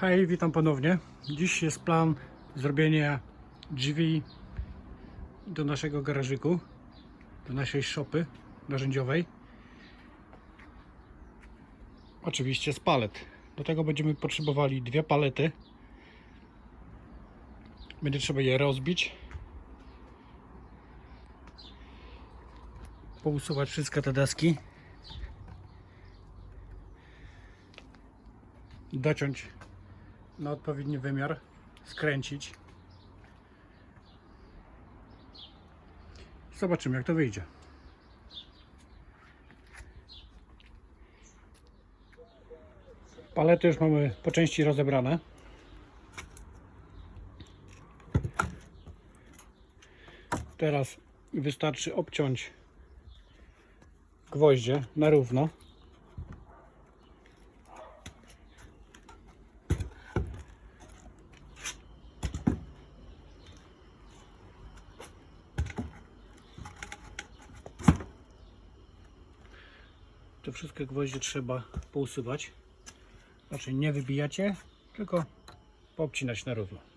Hej, witam ponownie. Dziś jest plan zrobienia drzwi do naszego garażyku, do naszej szopy narzędziowej. Oczywiście z palet. Do tego będziemy potrzebowali dwie palety. Będzie trzeba je rozbić. Pousuwać wszystkie te deski. Dociąć na odpowiedni wymiar, skręcić. Zobaczymy jak to wyjdzie. Palety już mamy po części rozebrane. Teraz wystarczy obciąć gwoździe na równo. Wszystkie gwoździe trzeba pousuwać. Znaczy nie wybijacie, tylko poobcinać na równo.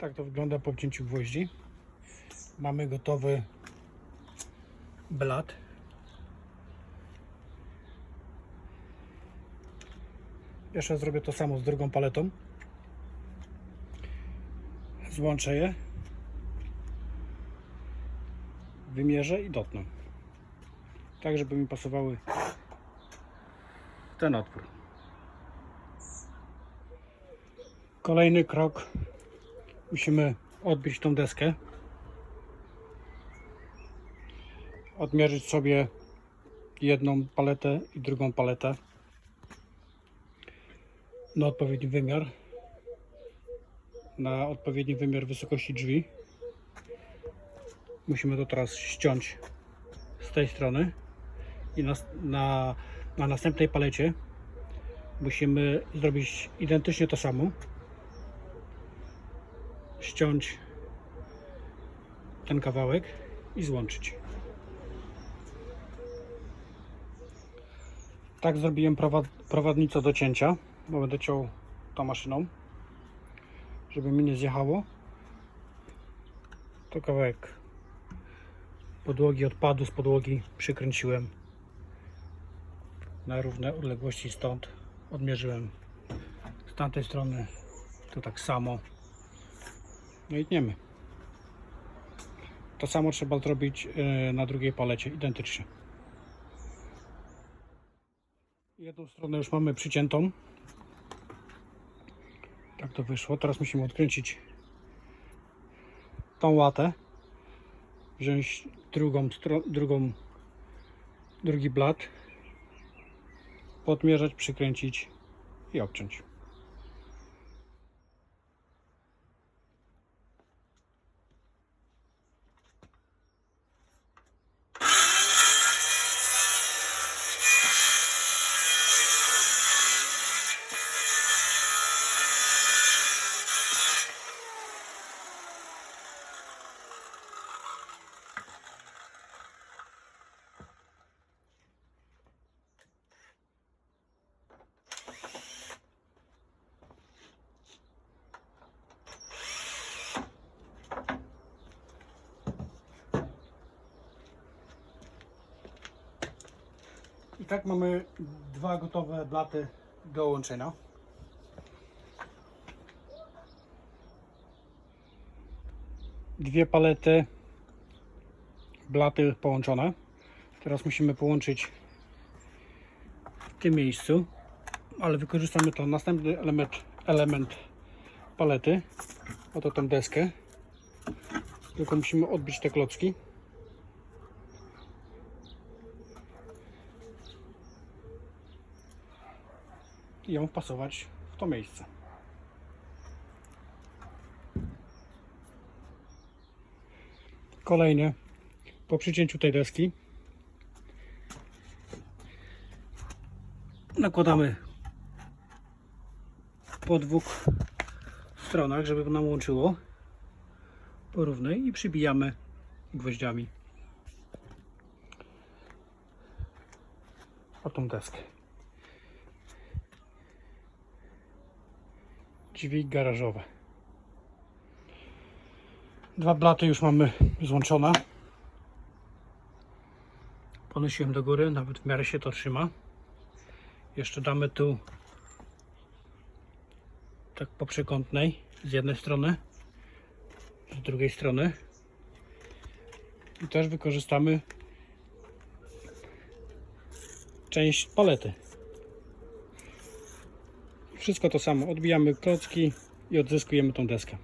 Tak to wygląda po obcięciu gwoździ. Mamy gotowy blat. Jeszcze zrobię to samo z drugą paletą. Złączę je. Wymierzę i dotnę. Tak, żeby mi pasowały ten otwór. Kolejny krok musimy odbić tą deskę. Odmierzyć sobie jedną paletę i drugą paletę na odpowiedni wymiar. Na odpowiedni wymiar wysokości drzwi. Musimy to teraz ściąć z tej strony. I na, na, na następnej palecie musimy zrobić identycznie to samo ściąć ten kawałek i złączyć. Tak zrobiłem prowad prowadnicę do cięcia, bo będę ciął tą maszyną, żeby mi nie zjechało. To kawałek podłogi, odpadu z podłogi przykręciłem na równe odległości stąd. Odmierzyłem z tamtej strony to tak samo. No i tniemy. To samo trzeba zrobić e, na drugiej palecie, identycznie. Jedną stronę już mamy przyciętą. Tak to wyszło. Teraz musimy odkręcić tą łatę. Wziąć drugą, drugą, drugi blat. Podmierzać, przykręcić i obciąć. Tak mamy dwa gotowe blaty do łączenia. Dwie palety blaty połączone. Teraz musimy połączyć w tym miejscu, ale wykorzystamy to następny element, element palety. Oto tą deskę. Tylko musimy odbić te klocki. I ją wpasować w to miejsce. Kolejnie po przycięciu tej deski nakładamy po dwóch stronach, żeby nam łączyło porównej i przybijamy gwoździami o tą deskę. Drzwi garażowe. Dwa blaty już mamy złączone. Ponosiłem do góry, nawet w miarę się to trzyma. Jeszcze damy tu tak po przekątnej z jednej strony, z drugiej strony. I też wykorzystamy część palety. Wszystko to samo. Odbijamy klocki i odzyskujemy tą deskę.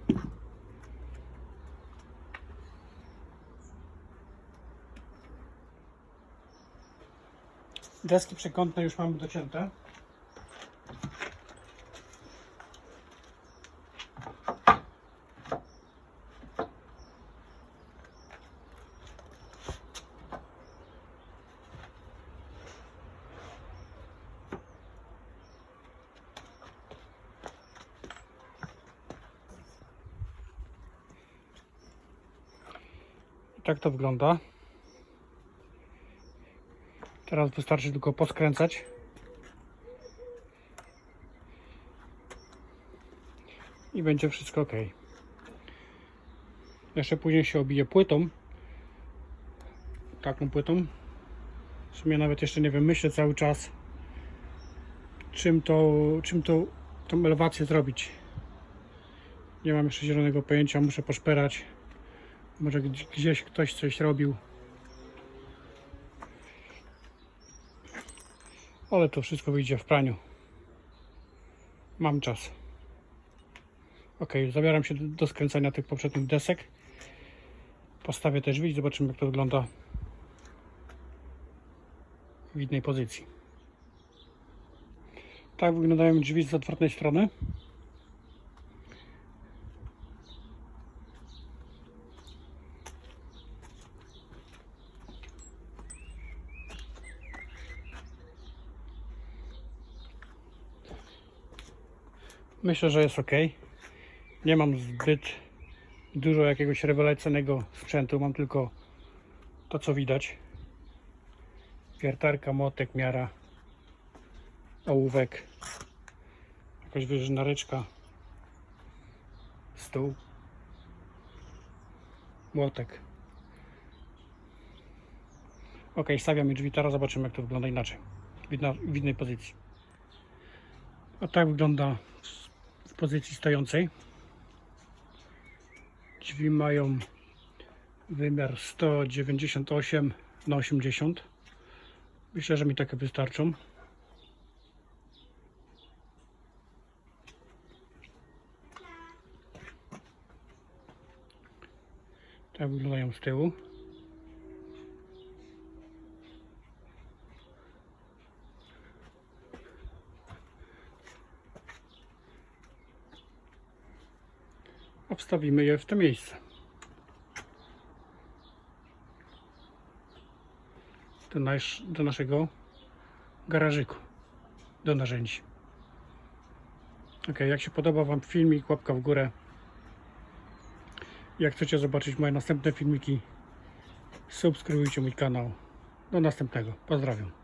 Deski przekątne już mamy docięte. Tak to wygląda. Teraz wystarczy tylko poskręcać. I będzie wszystko ok. Jeszcze później się obije płytą. Taką płytą. W sumie nawet jeszcze nie wiem, myślę cały czas czym to, czym to tą elewację zrobić. Nie mam jeszcze zielonego pojęcia, muszę poszperać. Może gdzieś- ktoś coś robił. Ale to wszystko wyjdzie w praniu. Mam czas. Ok, zabieram się do, skręcania tych poprzednich desek. Postawię też drzwi zobaczymy jak to wygląda w innej pozycji. Tak wyglądają drzwi z otwartej strony. Myślę, że jest ok. Nie mam zbyt dużo jakiegoś rewelacyjnego sprzętu. Mam tylko to, co widać. Wiertarka, motek, miara, ołówek, jakaś wyżynareczka, stół, młotek. Ok, stawiamy drzwi, teraz zobaczymy jak to wygląda inaczej, w, innej pozycji. A tak wygląda pozycji stojącej. Drzwi mają wymiar 198 na 80. Myślę, że mi takie wystarczą. Tak wyglądają z tyłu. A wstawimy je w to miejsce. Do, nasz, do naszego garażyku, do narzędzi. Ok, jak się podoba Wam filmik, łapka w górę. Jak chcecie zobaczyć moje następne filmiki, subskrybujcie mój kanał. Do następnego. Pozdrawiam.